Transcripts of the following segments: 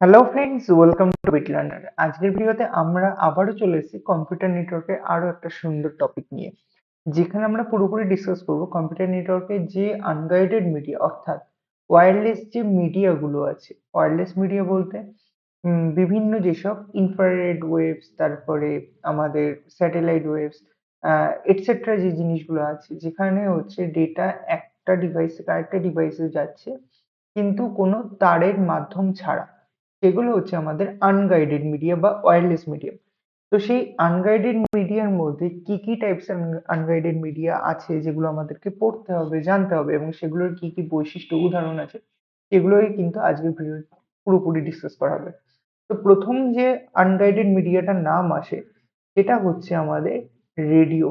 Hello friends welcome to Bit Learner আজকের ভিডিওতে আমরা আবারও চলে এসেছি কম্পিউটার নেটওয়ার্কে আরও একটা সুন্দর টপিক নিয়ে। যেখানে আমরা পুরোপুরি ডিসকাস করব কম্পিউটার নেটওয়ার্কে যে আনগাইডেড মিডিয়া অর্থাৎ ওয়্যারলেস যে মিডিয়া গুলো আছে। ওয়্যারলেস মিডিয়া বলতে বিভিন্ন যেসব ইনফ্রারেড ওয়েভস তারপরে আমাদের স্যাটেলাইট ওয়েভস এটসেট্রা যে জিনিসগুলো আছে, যেখানে হচ্ছে ডেটা একটা ডিভাইস থেকে আরেকটা ডিভাইসে যাচ্ছে, কিন্তু কোনো তারের মাধ্যম ছাড়া। সেগুলো হচ্ছে আমাদের আনগাইডেড মিডিয়া বা ওয়্যারলেস মিডিয়া তো সেই আনগাইডেড মিডিয়ার মধ্যে কি কি টাইপস আনগাইডেড মিডিয়া আছে যেগুলো আমাদেরকে পড়তে হবে, জানতে হবে এবং সেগুলোর কি কি বৈশিষ্ট্য, উদাহরণ আছে, সেগুলোই কিন্তু আজকের ভিডিও পুরোপুরি ডিসকাস করা হবে। তো প্রথম যে আনগাইডেড মিডিয়াটার নাম আসে, সেটা হচ্ছে আমাদের রেডিও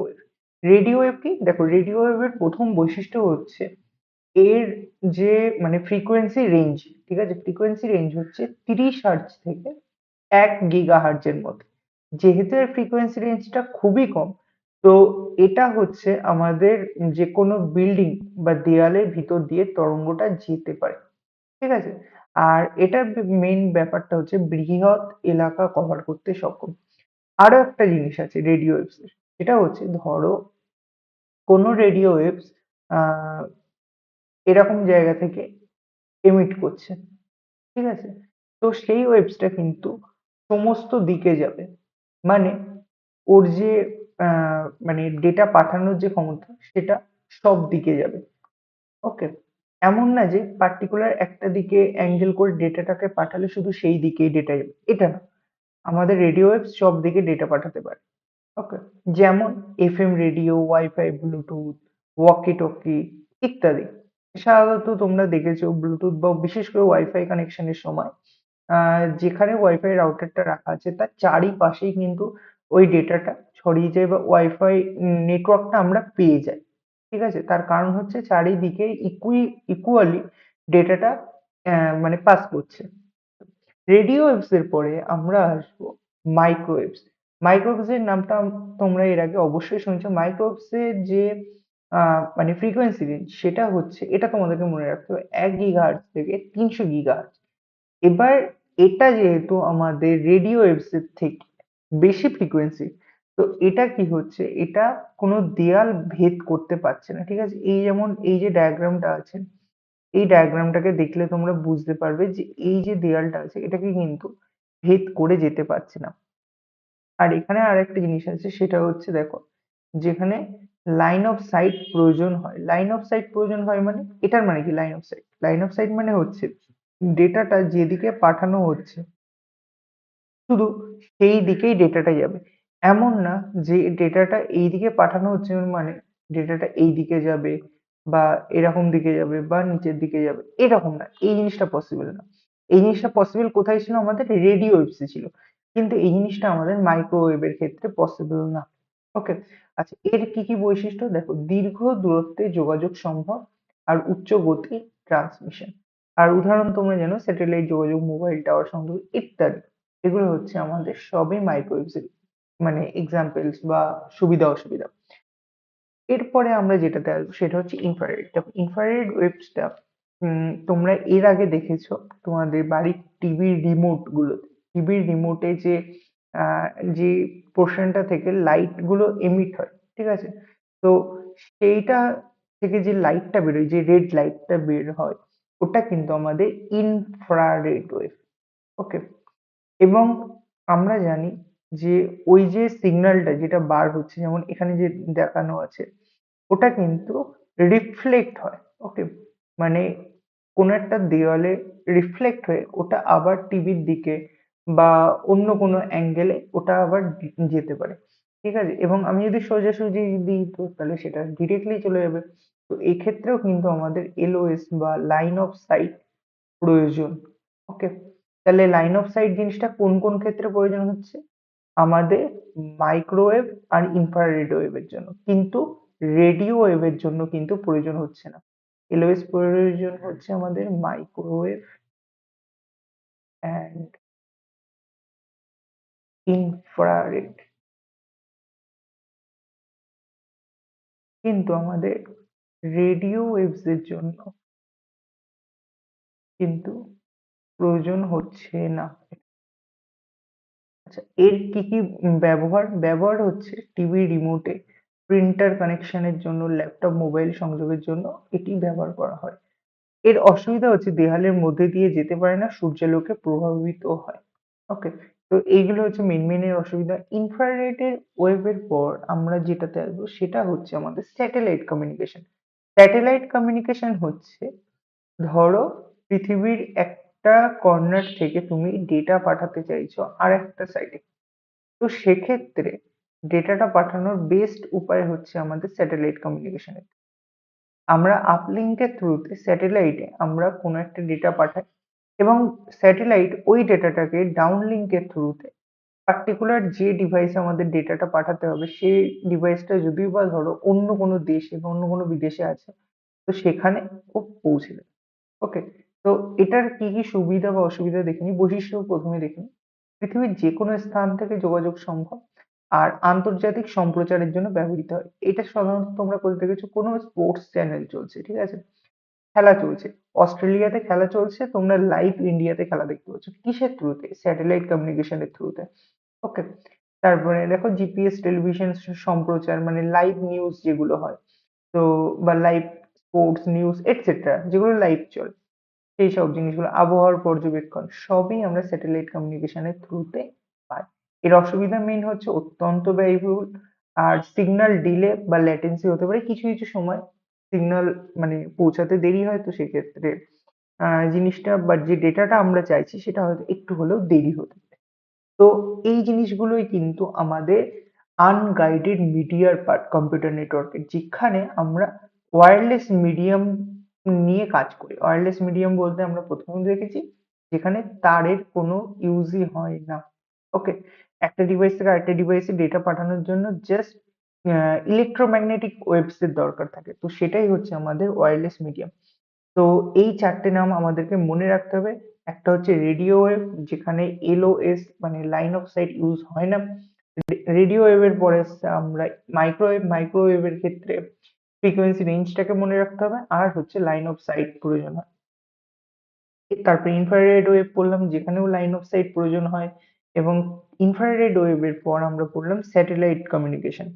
রেডিও ওয়েভ কি? দেখো রেডিও ওয়েভের প্রথম বৈশিষ্ট্য হচ্ছে এর যে মানে ফ্রিকোয়েন্সি রেঞ্জ ঠিক আছে? ফ্রিকোয়েন্সি রেঞ্জ হচ্ছে তিরিশ হার্টজ থেকে এক গিগা হার্টজের মধ্যে। যেহেতু এর ফ্রিকোয়েন্সি রেঞ্জটা খুবই কম, তো এটা হচ্ছে আমাদের যে কোনো বিল্ডিং বা দেয়ালের ভিতর দিয়ে তরঙ্গটা যেতে পারে, ঠিক আছে? আর এটার মেইন ব্যাপারটা হচ্ছে বৃহৎ এলাকা কভার করতে সক্ষম। আরও একটা জিনিস আছে রেডিও ওয়েভস এর, সেটা হচ্ছে ধরো কোনো রেডিও ওয়েভস আহ এরকম জায়গা থেকে এমিট করছে। ঠিক আছে? তো সেই ওয়েবসটা কিন্তু সমস্ত দিকে যাবে। মানে ওর যে মানে ডেটা পাঠানোর যে ক্ষমতা, সেটা সব দিকে যাবে। ওকে এমন না যে পার্টিকুলার একটা দিকে অ্যাঙ্গেল করে ডেটাটাকে পাঠালে শুধু সেই দিকেই ডেটা যাবে। এটা না। আমাদের রেডিও ওয়েভস সব দিকে ডেটা পাঠাতে পারে। ওকে যেমন FM radio WiFi Bluetooth walkie talkie ইত্যাদি। সাধারণত তোমরা দেখেছ ব্লুটুথ বা বিশেষ করে ওয়াইফাই কানেকশনের সময় যেখানে ওয়াইফাই রাউটারটা রাখা আছে তার চারিপাশেই কিন্তু ওই ডেটাটা ছড়িয়ে যায় বা ওয়াইফাই নেটওয়ার্কটা আমরা পেয়ে যাই, ঠিক আছে? তার কারণ হচ্ছে চারিদিকে ইকুই ইকুয়ালি ডেটাটা মানে পাস করছে। রেডিও এর পরে আমরা আসব মাইক্রোওয়েভস মাইক্রোওয়েভস এর নামটা তোমরা এর আগে অবশ্যই শুনেছো। মাইক্রোওয়েভস এর যে মানে ফ্রিকোয়েন্সি রেঞ্জ সেটা হচ্ছে, এটা তোমাদেরকে মনে রাখতে হবে, এক গিগাহার্টজ থেকে তিনশো গিগাহার্টজ এবার এটা যেহেতু আমাদের রেডিও ওয়েভস এর থেকে বেশি ফ্রিকোয়েন্সি তো এটা কি হচ্ছে, এটা কোনো দেয়াল ভেদ করতে পারছে না, ঠিক আছে? এই যেমন, এই যে ডায়াগ্রামটা আছে, এই ডায়াগ্রামটাকে দেখলে তোমরা বুঝতে পারবে যে এই যে দেয়ালটা আছে, এটাকে কিন্তু ভেদ করে যেতে পারছে না। আর এখানে আরেকটা জিনিস আছে, সেটা হচ্ছে দেখো, যেখানে লাইন অফ সাইট প্রয়োজন হয়। লাইন অফ সাইট প্রয়োজন হয় মানে? এটার মানে কি line of sight? Line of sight মানে হচ্ছে ডেটাটা যেদিকে পাঠানো হচ্ছে, শুধু সেই দিকেই ডেটাটা যাবে। এমন না যে ডেটাটা এই দিকে পাঠানো হচ্ছে মানে ডেটাটা এই দিকে যাবে বা এরকম দিকে যাবে বা নিচের দিকে যাবে। এরকম না, এই জিনিসটা পসিবল না। এই জিনিসটা পসিবল কোথায় ছিল? আমাদের রেডিও ওয়েভসে ছিল। কিন্তু এই জিনিসটা আমাদের মাইক্রোওয়েভের ক্ষেত্রে পসিবল না। ওকে আচ্ছা এর কি কি বৈশিষ্ট্য? দেখো, দীর্ঘ দূরত্বে যোগাযোগ সম্ভব আর উচ্চ গতি ট্রান্সমিশন আর উদাহরণ তোমরা জানো স্যাটেলাইট যোগাযোগ মোবাইল টাওয়ার সংযোগ ইত্যাদি। এগুলো হচ্ছে আমাদের সবই মাইক্রোওয়েভস মানে এক্সাম্পলস বা সুবিধা অসুবিধা। এরপরে আমরা যেটাতে আসব, সেটা হচ্ছে ইনফ্রারেড দেখো ইনফ্রারেড ওয়েভসটা তোমরা এর আগে দেখেছ তোমাদের বাড়ির টিভির রিমোট গুলোতে। টিভির রিমোটে যে যে পোর্শনটা থেকে লাইটগুলো এমিট হয়, ঠিক আছে? তো সেইটা থেকে যে লাইটটা বেরোয়, যে রেড লাইটটা বের হয়, ওটা কিন্তু আমাদের ইনফ্রারেড ওয়েভ ওকে এবং আমরা জানি যে ওই যে সিগন্যালটা যেটা বার হচ্ছে, যেমন এখানে যে দেখানো আছে, ওটা কিন্তু রিফ্লেক্ট হয় ওকে মানে কোনো একটা দেওয়ালে রিফ্লেক্ট হয়ে ওটা আবার টিভির দিকে বা অন্য কোনো অ্যাঙ্গেলে ওটা আবার যেতে পারে। ঠিক আছে? এবং আমি যদি সোজাসুজি দিই তো তাহলে সেটা ডিরেক্টলি চলে যাবে। তো এক্ষেত্রেও কিন্তু আমাদের এলওএস বা লাইন অফ সাইট প্রয়োজন। ওকে তাহলে লাইন অফ সাইট জিনিসটা কোন কোন ক্ষেত্রে প্রয়োজন হচ্ছে? আমাদের মাইক্রোওয়েভ আর ইনফ্রারেড ওয়েভের জন্য। কিন্তু রেডিও ওয়েভের জন্য কিন্তু প্রয়োজন হচ্ছে না। এলওএস প্রয়োজন হচ্ছে আমাদের মাইক্রোওয়েভ অ্যান্ড ইনফ্রারেড কিন্তু আমাদের রেডিও এর জন্য কিন্তু প্রয়োজন হচ্ছে না। আচ্ছা এর কি কি ব্যবহার? ব্যবহার হচ্ছে টিভি রিমোটে প্রিন্টার কানেকশনের জন্য ল্যাপটপ মোবাইল সংযোগের জন্য এটি ব্যবহার করা হয়। এর অসুবিধা হচ্ছে দেওয়ালের মধ্যে দিয়ে যেতে পারে না, সূর্যালোকে প্রভাবিত হয়। ওকে তো এইগুলো হচ্ছে মেন মেন এর অসুবিধা। ইনফ্রারেডের ওয়েভের পর আমরা যেটাতে আসব সেটা হচ্ছে আমাদের স্যাটেলাইট কমিউনিকেশন স্যাটেলাইট কমিউনিকেশন হচ্ছে, ধরো পৃথিবীর একটা কর্নার থেকে তুমি ডেটা পাঠাতে চাইছো আর একটা সাইডে তো সেক্ষেত্রে ডেটাটা পাঠানোর বেস্ট উপায় হচ্ছে আমাদের স্যাটেলাইট কমিউনিকেশনের আমরা আপলিঙ্কের থ্রুতে স্যাটেলাইটে আমরা কোনো একটা ডেটা পাঠাই। এবং স্যাটেলাইট ওই ডেটাটাকে ডাউনলিঙ্কের থ্রুতে পার্টিকুলার যে ডিভাইসে আমাদের ডেটাটা পাঠাতে হবে, সেই ডিভাইসটা যদি বা ধরো অন্য কোনো দেশে বা অন্য কোনো বিদেশে আছে, তো সেখানে ও পৌঁছে দেবে। ওকে তো এটার কি কি সুবিধা বা অসুবিধা দেখে নিই। বৈশিষ্ট্য প্রথমে দেখে নিই। পৃথিবীর যে কোনো স্থান থেকে যোগাযোগ সম্ভব আর আন্তর্জাতিক সম্প্রচারের জন্য ব্যবহৃত হয়। এটা সাধারণত তোমরা বলতে গেছো কোনো স্পোর্টস চ্যানেল চলছে, ঠিক আছে? খেলা চলছে। অস্ট্রেলিয়াতে খেলা চলছে, তোমরা লাইভ ইন্ডিয়াতে খেলা দেখতে পাচ্ছ। কিসের থ্রুতে স্যাটেলাইট কমিউনিকেশনের থ্রুতে ওকে তারপরে দেখো জিপিএস টেলিভিশন সম্প্রচার মানে লাইভ নিউজ যেগুলো হয়। তো বা লাইভ স্পোর্টস নিউজ এটসেট্রা যেগুলো লাইভ চলে। সেই সব জিনিসগুলো, আবহাওয়ার পর্যবেক্ষণ, সবই আমরা স্যাটেলাইট কমিউনিকেশনের থ্রুতে পাই। এর অসুবিধা মেইন হচ্ছে অত্যন্ত ব্যয়বহুল, আর সিগন্যাল ডিলে বা ল্যাটেন্সি হতে পারে কিছু কিছু সময়। সিগন্যাল মানে পৌঁছাতে দেরি হয় তো সেক্ষেত্রে আহ, জিনিসটা বা যে ডেটাটা আমরা চাইছি সেটা হয়তো একটু হলেও দেরি হতে পারে। তো এই জিনিসগুলোই কিন্তু আমাদের আনগাইডেড মিডিয়ার পার্ট কম্পিউটার নেটওয়ার্কের যেখানে আমরা ওয়্যারলেস মিডিয়াম নিয়ে কাজ করি। ওয়্যারলেস মিডিয়াম বলতে আমরা প্রথমে দেখেছি যেখানে তারের কোনো ইউজই হয় না। ওকে একটা ডিভাইস থেকে আরেকটা ডিভাইসে ডেটা পাঠানোর জন্য জাস্ট ইলেকট্রোম্যাগনেটিক ওয়েভস এর দরকার থাকে। তো সেটাই হচ্ছে আমাদের ওয়্যারলেস মিডিয়াম তো এই চারটে নাম আমাদেরকে মনে রাখতে হবে। একটা হচ্ছে রেডিও ওয়েভ যেখানে এলওএস মানে লাইন অফ সাইট ইউজ হয় না। রেডিও ওয়েভের পরে আমরা মাইক্রোওয়েভ মাইক্রোওয়েভের ক্ষেত্রে ফ্রিকোয়েন্সি রেঞ্জটাকে মনে রাখতে হবে। আর হচ্ছে লাইন অফ সাইট প্রয়োজন হয়। তারপরে ইনফ্রারেড ওয়েভ পড়লাম যেখানেও লাইন অফ সাইট প্রয়োজন হয়। এবং ইনফ্রারেড ওয়েভের পর আমরা পড়লাম স্যাটেলাইট কমিউনিকেশন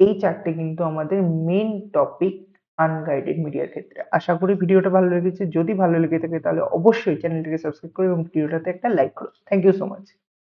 এই চারটে কিন্তু আমাদের মেন টপিক আনগাইডেড মিডিয়ার ক্ষেত্রে। আশা করি ভিডিওটা ভালো লেগেছে। যদি ভালো লেগে থাকে তাহলে অবশ্যই চ্যানেলটিকে সাবস্ক্রাইব করো এবং ভিডিওটাতে একটা লাইক করো। Thank you so much